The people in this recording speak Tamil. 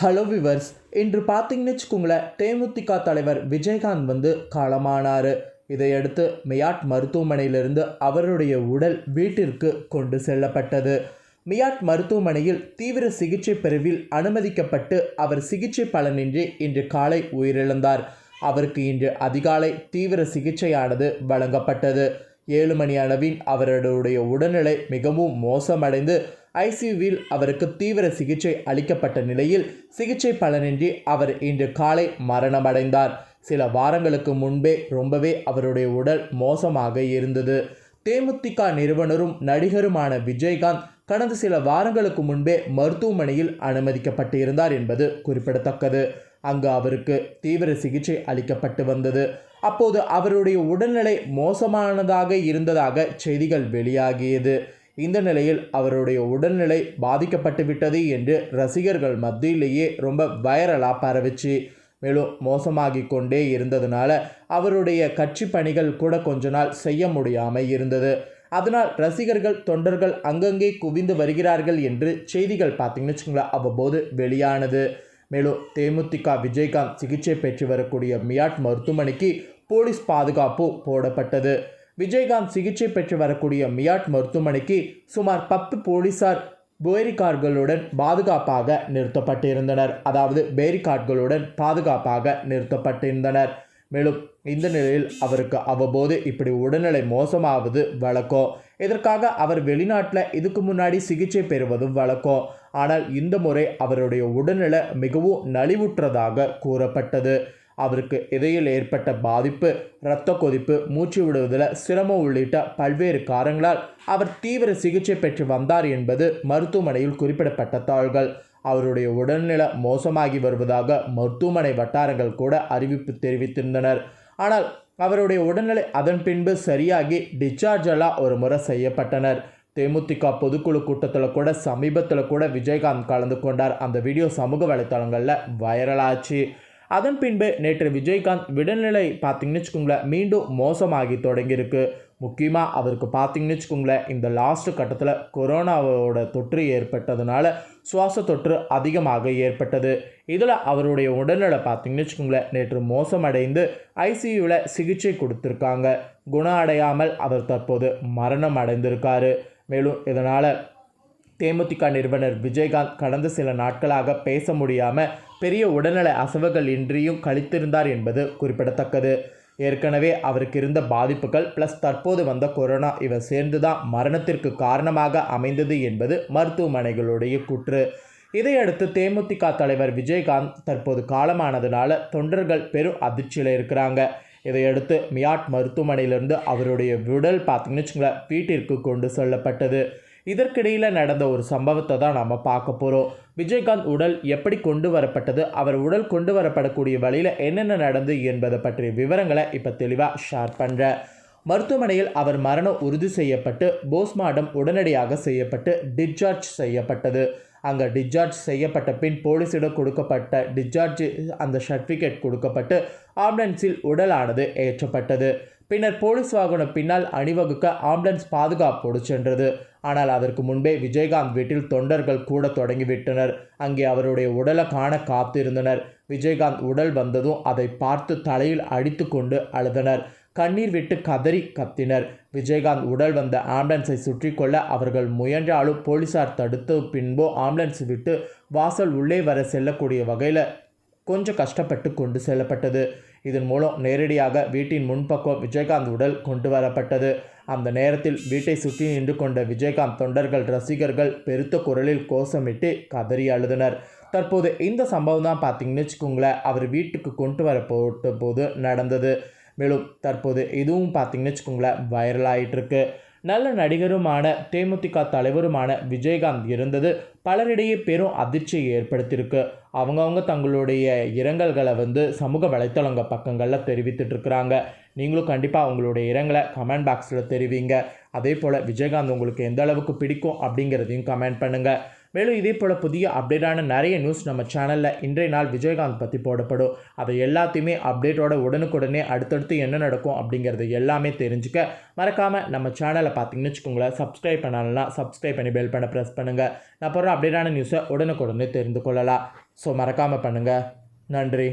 ஹலோ விவர்ஸ் இன்று பார்த்தீங்கன்னு வச்சுக்கோங்களேன் தேமுதிக தலைவர் விஜயகாந்த் வந்து காலமானார். இதையடுத்து மியாட் மருத்துவமனையிலிருந்து அவருடைய உடல் வீட்டிற்கு கொண்டு செல்லப்பட்டது. மியாட் மருத்துவமனையில் தீவிர சிகிச்சை பிரிவில் அனுமதிக்கப்பட்டு அவர் சிகிச்சை பலனின்றி இன்று காலை உயிரிழந்தார். அவருக்கு இன்று அதிகாலை தீவிர சிகிச்சையானது வழங்கப்பட்டது. ஏழு மணி அளவில் அவருடைய உடல்நிலை மிகவும் மோசமடைந்து ஐசியூவில் அவருக்கு தீவிர சிகிச்சை அளிக்கப்பட்ட நிலையில் சிகிச்சை பலனின்றி அவர் இன்று காலை மரணமடைந்தார். சில வாரங்களுக்கு முன்பே ரொம்பவே அவருடைய உடல் மோசமாக இருந்தது. தேமுதிக நிறுவனரும் நடிகருமான விஜயகாந்த் கடந்த சில வாரங்களுக்கு முன்பே மருத்துவமனையில் அனுமதிக்கப்பட்டு இருந்தார் என்பது குறிப்பிடத்தக்கது. அங்கு அவருக்கு தீவிர சிகிச்சை அளிக்கப்பட்டு வந்தது. அப்போது அவருடைய உடல்நிலை மோசமானதாக இருந்ததாக செய்திகள் வெளியாகியது. இந்த நிலையில் அவருடைய உடல்நிலை பாதிக்கப்பட்டு விட்டது என்று ரசிகர்கள் மத்தியிலேயே ரொம்ப வைரலாக பரவிச்சு மேலும் மோசமாகி கொண்டே இருந்ததுனால அவருடைய கட்சி பணிகள் கூட கொஞ்ச நாள் செய்ய முடியாமல் இருந்தது. அதனால் ரசிகர்கள் தொண்டர்கள் அங்கங்கே குவிந்து வருகிறார்கள் என்று செய்திகள் பார்த்தீங்கன்னு வச்சுங்களேன் அவ்வப்போது வெளியானது. மேலும் தேமுதிக விஜயகாந்த் சிகிச்சை பெற்று வரக்கூடிய மியாட் மருத்துவமனைக்கு போலீஸ் பாதுகாப்பு போடப்பட்டது. விஜயகாந்த் சிகிச்சை பெற்று வரக்கூடிய மியாட் மருத்துவமனைக்கு சுமார் பத்து போலீசார் பேரிகார்களுடன் பாதுகாப்பாக நிறுத்தப்பட்டிருந்தனர். அதாவது பேரிகார்களுடன் பாதுகாப்பாக நிறுத்தப்பட்டிருந்தனர். மேலும் இந்த நிலையில் அவருக்கு அவ்வப்போது இப்படி உடல்நிலை மோசமாவது வழக்கம் இதற்காக அவர் வெளிநாட்டில் இதுக்கு முன்னாடி சிகிச்சை பெறுவதும் வழக்கம் ஆனால் இந்த முறை அவருடைய உடல்நிலை மிகவும் நலிவுற்றதாக கூறப்பட்டது. அவருக்கு இதயில் ஏற்பட்ட பாதிப்பு இரத்த கொதிப்பு மூச்சு விடுவதில் சிரமம் உள்ளிட்ட பல்வேறு காரணங்களால் அவர் தீவிர சிகிச்சை பெற்று வந்தார் என்பது மருத்துவமனையில் குறிப்பிடப்பட்ட தாள்கள். அவருடைய உடல்நிலை மோசமாகி வருவதாக மருத்துவமனை வட்டாரங்கள் கூட அறிவிப்பு தெரிவித்திருந்தனர். ஆனால் அவருடைய உடல்நிலை அதன் பின்பு சரியாகி டிஸ்சார்ஜெல்லாம் ஒரு முறை செய்யப்பட்டனர். தேமுதிக பொதுக்குழு கூட்டத்தில் கூட சமீபத்தில் கூட விஜயகாந்த் கலந்து கொண்டார். அந்த வீடியோ சமூக வலைத்தளங்களில் வைரலாச்சு அதன் பின்பு நேற்று விஜயகாந்த் விடநிலை பார்த்தீங்கன்னு வச்சுக்கோங்களேன் மீண்டும் மோசமாகி தொடங்கியிருக்கு. முக்கியமாக அவருக்கு பார்த்தீங்கன்னு வச்சுக்கோங்களேன் இந்த லாஸ்ட் கட்டத்தில் கொரோனாவோட தொற்று ஏற்பட்டதுனால சுவாச தொற்று அதிகமாக ஏற்பட்டது. இதில் அவருடைய உடல்நிலை பார்த்தீங்கன்னு வச்சுக்கோங்களேன் நேற்று மோசமடைந்து ஐசியூவில் சிகிச்சை கொடுத்துருக்காங்க. குணம் அடையாமல் அவர் தற்போது மரணம் அடைந்திருக்காரு. மேலும் இதனால் தேமுதிக நிறுவனர் விஜயகாந்த் கடந்த சில நாட்களாக பேச முடியாமல் பெரிய உடல்நல அசவுகள் இன்றியும் கழித்திருந்தார் என்பது குறிப்பிடத்தக்கது. ஏற்கனவே அவருக்கு இருந்த பாதிப்புகள் ப்ளஸ் தற்போது வந்த கொரோனா இவை சேர்ந்து தான் மரணத்திற்கு காரணமாக அமைந்தது என்பது மருத்துவமனைகளுடைய குற்று. இதையடுத்து தேமுதிக தலைவர் விஜயகாந்த் தற்போது காலமானதுனால தொண்டர்கள் பெரும் அதிர்ச்சியில் இருக்கிறாங்க. இதையடுத்து மியாட் மருத்துவமனையிலிருந்து அவருடைய உடல் பார்த்தீங்கன்னு வச்சுங்களேன் வீட்டிற்கு கொண்டு செல்லப்பட்டது. இதற்கிடையில் நடந்த ஒரு சம்பவத்தை தான் நம்ம பார்க்க போகிறோம் விஜயகாந்த் உடல் எப்படி கொண்டு வரப்பட்டது அவர் உடல் கொண்டு வரப்படக்கூடிய வழியில் என்னென்ன நடந்து என்பதை பற்றிய விவரங்களை இப்போ தெளிவாக ஷேர் பண்ணுறேன் மருத்துவமனையில் அவர் மரணம் உறுதி செய்யப்பட்டு போஸ்ட்மார்டம் உடனடியாக செய்யப்பட்டு டிஸ்சார்ஜ் செய்யப்பட்டது. அங்கே டிஸ்சார்ஜ் செய்யப்பட்ட பின் போலீஸிடம் கொடுக்கப்பட்ட டிஸ்சார்ஜ் அந்த சர்டிஃபிகேட் கொடுக்கப்பட்டு ஆம்புலன்ஸில் உடலானது ஏற்றப்பட்டது. பின்னர் போலீஸ் வாகனம் பின்னால் அணிவகுக்க ஆம்புலன்ஸ் பாதுகாப்போடு சென்றது. ஆனால் அதற்கு முன்பே விஜயகாந்த் வீட்டில் தொண்டர்கள் கூட தொடங்கிவிட்டனர். அங்கே அவருடைய உடலை காண காத்திருந்தனர். விஜயகாந்த் உடல் வந்ததும் அதை பார்த்து தலையில் அடித்து கொண்டு அழுதனர். கண்ணீர் விட்டு கதறி கத்தினர். விஜயகாந்த் உடல் வந்த ஆம்புலன்ஸை சுற்றி கொள்ள அவர்கள் முயன்றாலும் போலீசார் தடுத்து பின்போ ஆம்புலன்ஸ் விட்டு வாசல் உள்ளே வர செல்லக்கூடிய வகையில் கொஞ்சம் கஷ்டப்பட்டு கொண்டு செல்லப்பட்டது. இதன் மூலம் நேரடியாக வீட்டின் முன்பக்கம் விஜயகாந்த் உடல் கொண்டு வரப்பட்டது. அந்த நேரத்தில் வீட்டை சுற்றி நின்று கொண்ட விஜயகாந்த் தொண்டர்கள் ரசிகர்கள் பெருத்த குரலில் கோஷமிட்டு கதறி அழுதனர். தற்போது இந்த சம்பவம் தான் பார்த்தீங்கன்னு வச்சுக்கோங்களேன். அவர் வீட்டுக்கு கொண்டு வர போட்ட போது நடந்தது. மேலும் தற்போது இதுவும் பார்த்தீங்கன்னு வச்சுக்கோங்களேன் வைரல் ஆகிட்டுருக்கு நல்ல நடிகருமான தேமுதிக தலைவருமான விஜயகாந்த் இருந்தது பலரிடையே பெரும் அதிர்ச்சியை ஏற்படுத்தியிருக்கு. அவங்கவுங்க தங்களுடைய இரங்கல்களை வந்து சமூக வலைத்தளங்க பக்கங்களில் தெரிவித்துட்ருக்குறாங்க நீங்களும் கண்டிப்பாக உங்களுடைய இரங்கலை கமெண்ட் பாக்ஸில் தெரிவிங்க. அதே போல் விஜயகாந்த் உங்களுக்கு எந்த அளவுக்கு பிடிக்கும் அப்படிங்கிறதையும் கமெண்ட் பண்ணுங்கள் மேலும் இதே போல் புதிய அப்டேட்டான நிறைய நியூஸ் நம்ம சேனலில் இன்றைய நாள் விஜயகாந்த் பற்றி போடப்படும். அதை எல்லாத்தையுமே அப்டேட்டோட உடனுக்குடனே அடுத்தடுத்து என்ன நடக்கும் அப்படிங்கிறது எல்லாமே தெரிஞ்சுக்க மறக்காமல் நம்ம சேனலை பார்த்தீங்கன்னு வச்சுக்கோங்களேன் சப்ஸ்கிரைப் பண்ணலாம் சப்ஸ்கிரைப் பண்ணி பெல் பண்ண ப்ரெஸ் பண்ணுங்கள் நான் போகிற அப்டேட்டான நியூஸை உடனுக்குடனே தெரிந்து கொள்ளலாம். ஸோ மறக்காமல் பண்ணுங்கள் நன்றி.